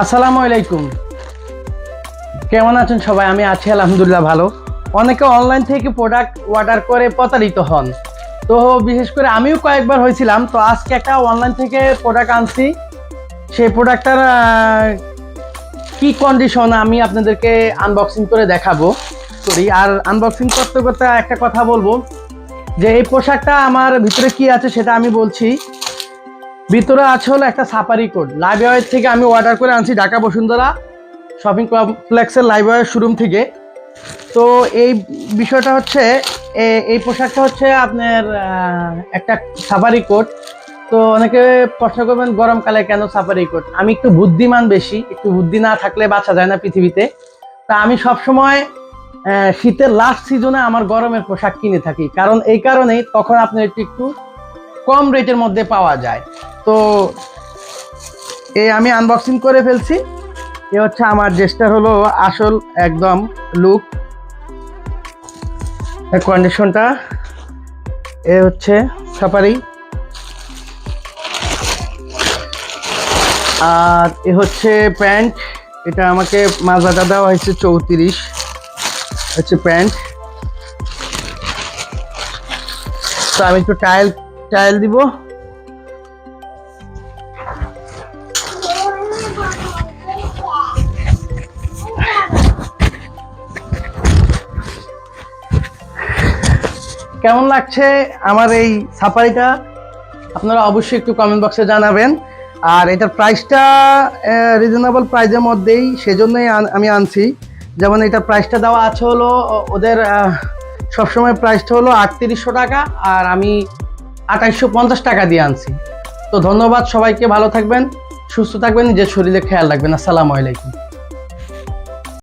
আসসালামু আলাইকুম। কেমন আছেন সবাই? আমি আছি, আলহামদুলিল্লাহ ভালো। অনেকে অনলাইন থেকে প্রোডাক্ট অর্ডার করে প্রতারিত হন। তো বিশেষ করে আমিও কয়েকবার হয়েছিলাম, তো আজকে একটা অনলাইন থেকে প্রোডাক্ট আনছি। সেই প্রোডাক্টটার কি কন্ডিশন আমি আপনাদেরকে আনবক্সিং করে দেখাবো। করি আর আনবক্সিং করতে করতে একটা কথা বলব, যে এই পোশাকটা আমার ভিতরে কি আছে সেটা আমি বলছি। ভিতরে আছে হলো একটা সাফারি কোড লাইব্রেরি থেকে আমি অর্ডার করে আনছি ঢাকা বসুন্ধরা শপিং কমপ্লেক্সের লাইব্রেরি শোরুম থেকে। তো এই বিষয়টা হচ্ছে এই পোশাকটা হচ্ছে আপনার একটা সাফারি কোট তো অনেকে প্রশ্ন করবেন গরমকালে কেন সাফারি কোট আমি একটু বুদ্ধিমান বেশি, একটু বুদ্ধি না থাকলে বাঁচা যায় না পৃথিবীতে। তা আমি সবসময় শীতের লাস্ট সিজনে আমার গরমের পোশাক কিনে থাকি। কারণ এই কারণেই তখন আপনার একটু একটু কম রেটের মধ্যে পাওয়া যায়। তো এই আমি আনবক্সিং করে ফেলছি। এ হচ্ছে আমার ড্রেসটার হলো আসল একদম লুক কন্ডিশনটা এ হচ্ছে সাফারি আর এ হচ্ছে প্যান্ট। এটা আমাকে মাজাটা দেওয়া হয়েছে চৌত্রিশ। হচ্ছে প্যান্ট। তো আমি একটু টাইল টাইল দিব। কেমন লাগছে আমার এই সাফারিটা? আপনারা অবশ্যই একটু কমেন্ট বক্সে জানাবেন। আর এটার প্রাইসটা রিজনেবল প্রাইসের মধ্যেই সেজন্যই আমি আনছি। যেমন এটার প্রাইসটা দেওয়া আছে হলো ওদের সবসময় প্রাইসটা হলো আটত্রিশশো টাকা আর আমি আঠাইশশো পঞ্চাশ টাকা দিয়ে আনছি। তো ধন্যবাদ সবাইকে, ভালো থাকবেন, সুস্থ থাকবেন, নিজের শরীরে খেয়াল রাখবেন। আসসালামু আলাইকুম।